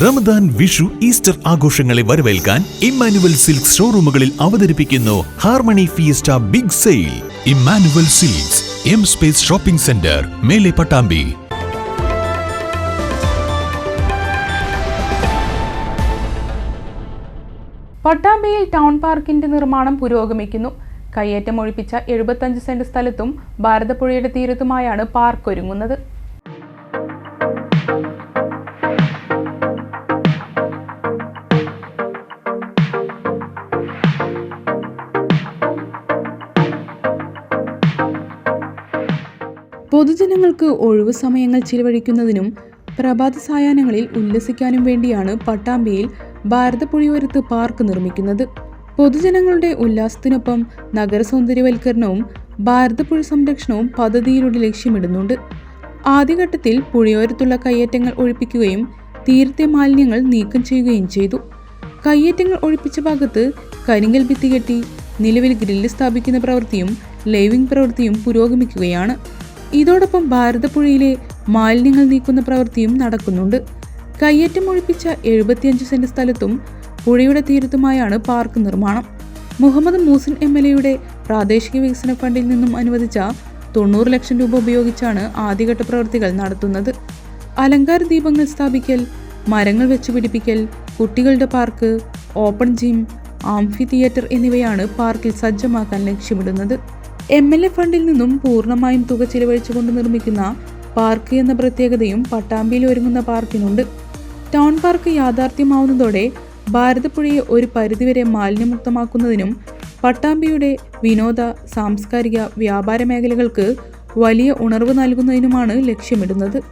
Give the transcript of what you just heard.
Ramadan Vishu Easter ആഘോഷങ്ങളെ വരവേൽക്കാൻ Emmanuel silks ഷോറൂമുകളിൽ അവതരിപ്പിക്കുന്നു harmony fiesta big sale. Emmanuel silks M space shopping centre മേലെ പട്ടാമ്പി. പട്ടാമ്പിയിൽ ടൗൺ പാർക്കിന്റെ നിർമ്മാണം പുരോഗമിക്കുന്നു. കയ്യേറ്റം ഒഴിപ്പിച്ച എഴുപത്തഞ്ച് സെന്റ് സ്ഥലത്തും ഭാരതപ്പുഴയുടെ തീരത്തുമായാണ് പാർക്ക് ഒരുങ്ങുന്നത്. പൊതുജനങ്ങൾക്ക് ഒഴിവു സമയങ്ങൾ ചിലവഴിക്കുന്നതിനും പ്രഭാത സായാഹ്നങ്ങളിൽ ഉല്ലസിക്കാനും വേണ്ടിയാണ് പട്ടാമ്പിയിൽ ഭാരതപ്പുഴയോരത്ത് പാർക്ക് നിർമ്മിക്കുന്നത്. പൊതുജനങ്ങളുടെ ഉല്ലാസത്തിനൊപ്പം നഗര സൗന്ദര്യവൽക്കരണവും ഭാരതപ്പുഴ സംരക്ഷണവും പദ്ധതിയിലൂടെ ലക്ഷ്യമിടുന്നുണ്ട്. ആദ്യഘട്ടത്തിൽ പുഴയോരത്തുള്ള കയ്യേറ്റങ്ങൾ ഒഴിപ്പിക്കുകയും തീരത്തെ മാലിന്യങ്ങൾ നീക്കം ചെയ്യുകയും ചെയ്തു. കയ്യേറ്റങ്ങൾ ഒഴിപ്പിച്ച ഭാഗത്ത് കരിങ്കൽ ഭിത്തി കെട്ടി നിലവിൽ ഗ്രില്ല് സ്ഥാപിക്കുന്ന പ്രവൃത്തിയും ലൈവിംഗ് പ്രവൃത്തിയും പുരോഗമിക്കുകയാണ്. ഇതോടൊപ്പം ഭാരതപ്പുഴയിലെ മാലിന്യങ്ങൾ നീക്കുന്ന പ്രവൃത്തിയും നടക്കുന്നുണ്ട്. കയ്യേറ്റം ഒഴിപ്പിച്ച എഴുപത്തിയഞ്ച് സെന്റ് സ്ഥലത്തും പുഴയുടെ തീരത്തുമായാണ് പാർക്ക് നിർമ്മാണം. മുഹമ്മദ് മൂസിൻ എം എൽ എയുടെ പ്രാദേശിക വികസന ഫണ്ടിൽ നിന്നും അനുവദിച്ച തൊണ്ണൂറ് ലക്ഷം രൂപ ഉപയോഗിച്ചാണ് ആദ്യഘട്ട പ്രവൃത്തികൾ നടത്തുന്നത്. അലങ്കാര ദീപങ്ങൾ സ്ഥാപിക്കൽ മരങ്ങൾ വെച്ച് പിടിപ്പിക്കൽ കുട്ടികളുടെ park open gym amphitheatre എന്നിവയാണ് പാർക്കിൽ സജ്ജമാക്കാൻ ലക്ഷ്യമിടുന്നത്. എം എൽ എ ഫണ്ടിൽ നിന്നും പൂർണമായും തുക ചിലവഴിച്ചുകൊണ്ട് നിർമ്മിക്കുന്ന പാർക്ക് എന്ന പ്രത്യേകതയും പട്ടാമ്പിയിൽ ഒരുങ്ങുന്ന പാർക്കിനുണ്ട്. ടൗൺ പാർക്ക് യാഥാർത്ഥ്യമാവുന്നതോടെ ഭാരതപ്പുഴയെ ഒരു പരിധിവരെ മാലിന്യമുക്തമാക്കുന്നതിനും പട്ടാമ്പിയുടെ വിനോദ സാംസ്കാരിക വ്യാപാര മേഖലകൾക്ക് വലിയ ഉണർവ് നൽകുന്നതിനുമാണ് ലക്ഷ്യമിടുന്നത്.